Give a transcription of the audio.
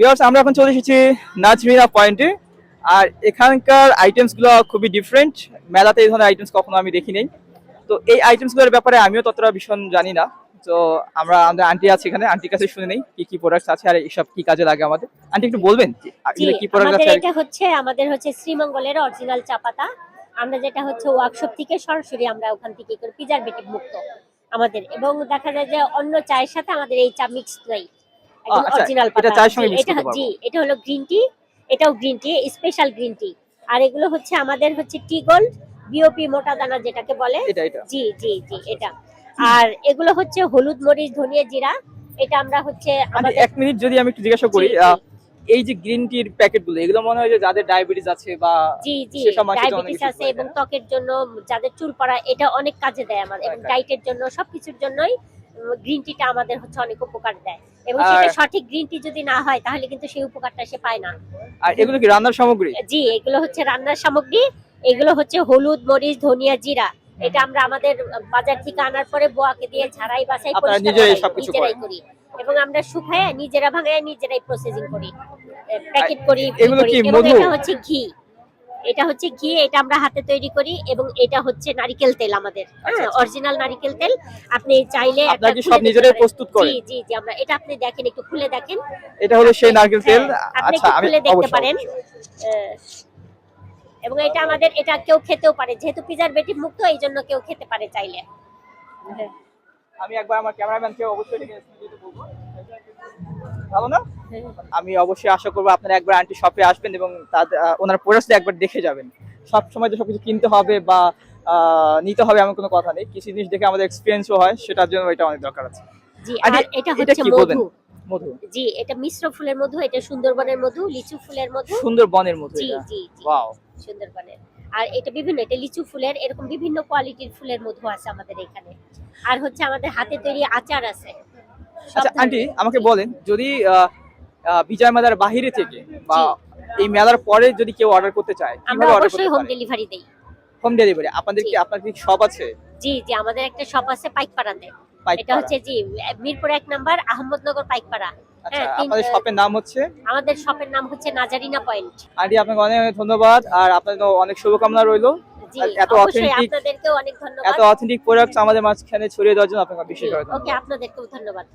Viewers আমরা এখন চলে এসেছি নাজমিনা পয়েন্টে আর এখানকার আইটেমসগুলো খুবই ডিফারেন্ট মেলাতে এই ধরনের আইটেমস কখনো আমি দেখি নাই। তো এই আইটেমসগুলোর ব্যাপারে আমিও ততটা ভীষণ জানি না। তো আমরা আমাদের আন্টি আছে এখানে। আন্টির কাছে শুনে নেই কি কি প্রোডাক্টস আছে আর এইসব কি কাজে লাগে আমাদের। আন্টি একটু বলবেন কি প্রোডাক্ট আছে এটা হচ্ছে আমাদের হচ্ছে শ্রীমঙ্গলের অরিজিনাল চা পাতা। আমরা যেটা হচ্ছে ওয়ার্কশপ থেকে সরাসরি আমরা ওখান থেকে করি প্রিজারভেটিভ মুক্ত। আমাদের এবং দেখা যায় যে অন্য চায়ের সাথে আমাদের এই চা মিক্স নাই। অরিজিনাল এটা চায়ের সঙ্গে করতে পারব। জি এটা হলো গ্রিন টি এটাও green tea special green tea আর এগুলো হচ্ছে আমাদের হচ্ছে টি গোল্ড বিওপি মোটা দানা যেটাকে বলে। জি জি জি এটা। আর এগুলো হচ্ছে হলুদ মরিচ ধনিয়া জিরা। এটা আমরা হচ্ছে আমাদের এক মিনিট যদি আমি একটু জিজ্ঞাসা করি। এই যে গ্রিন টির প্যাকেটগুলো এগুলো মনে হয় যে যাদের ডায়াবেটিস আছে বা জি জি ডায়াবেটিস আছে এবং ত্বকের জন্য যাদের চুল পড়া এটা অনেক কাজে দেয় আমাদের। এবং. ডাইটের জন্য সবকিছুর জন্যই গ্রিন টিটা আমাদের হচ্ছে অনেক উপকার দেয়। এবং সেটা সঠিক গ্রিন টি যদি না হয় তাহলে কিন্তু সেই উপকারটা সে পায় না। আর এগুলো কি রান্নার সামগ্রী? জি এগুলো হচ্ছে রান্নার সামগ্রী। এগুলো হচ্ছে হলুদ মরিচ ধনিয়া জিরা। এটা আমরা আমাদের বাজার থেকে আনার পরে বোয়াকে দিয়ে ঝাড়াই বাছাই নিজেরাই? করি এবং আমরা শুকায় নিজেরা ভাঙায় নিজেরাই প্রসেসিং করি। প্যাকেট করি এগুলো কি মধু? হচ্ছে ঘি। এটা হচ্ছে ঘি এটা আমরা হাতে তৈরি করি এবং এটা হচ্ছে নারিকেল তেল আমাদের। আচ্ছা, আচ্ছা। অরিজিনাল নারিকেল তেল। আপনি চাইলে আপনারা কি সব নিজেরাই প্রস্তুত করেন? জি জি জি আমরা এটা আপনি দেখেন একটু খুলে দেখেন। এটা হলো সেই নারকেল তেল। হ্যাঁ, আপনি আচ্ছা খুলে দেখতে পারেন। এবং এটা আমাদের এটা কেউ খেতেও পারে যেহেতু পিজার প্রিজারভেটিভ মুক্ত এই জন্য কেউ খেতে পারে চাইলে। হ্যাঁ, আমি একবার আমার ক্যামেরাম্যানকে অবশ্যই বলব। ভালো না। আমি অবশ্যই আশা করব আপনারা একবার আন্টি শপে আসবেন এবং তাদের ওনার প্রোডাক্টটা একবার দেখে যাবেন। সব সময় তো সবকিছু কিনতে হবে বা নিতে হবে এমন কোনো কথা নেই। কিছু জিনিস দেখে আমাদের এক্সপিরিয়েন্সও হয় সেটার জন্য এটা অনেক দরকার আছে। জি আর এটা এটা হচ্ছে মধু। মধু। জি এটা মিশ্র ফুলের মধু এটা সুন্দরবনের মধু লিচু ফুলের মধু। সুন্দর বনের মধু জি জি জি। ওয়াও সুন্দরবনের। আর এটা বিভিন্ন এটা লিচু ফুলের এরকম বিভিন্ন কোয়ালিটির ফুলের মধু আছে আমাদের এখানে। আর হচ্ছে আমাদের হাতে তৈরি আচার আছে। আচ্ছা আন্টি আমাকে বলেন যদি বিজয় মেলার বাহিরে থেকে বা এই মেলার পরে যদি কেউ অর্ডার করতে চায় আমরা কীভাবে অর্ডার অবশ্যই করতে হোম ডেলিভারি দেই। হোম ডেলিভারি আপনাদের কি। আপনার কি শপ আছে? জি জি আমাদের একটা শপ আছে পাইকপাড়াতে। এটা হচ্ছে জি মিরপুর এক নাম্বার আহমদনগর পাইকপাড়া। আচ্ছা হ্যাঁ, আপনাদের শপের নাম হচ্ছে? আমাদের শপের নাম হচ্ছে নাজারিনা পয়েন্ট। আন্টি আপনাকে অনেক অনেক ধন্যবাদ আর আপনাদের অনেক শুভকামনা রইল। এত ধন্যবাদ। এত অথেন্টিক প্রোডাক্টস আমাদের মাঝখানে ছড়িয়ে দেওয়ার জন্য আপনাকে বিশেষ জি, ধন্যবাদ। ওকে আপনাদেরকেও ধন্যবাদ।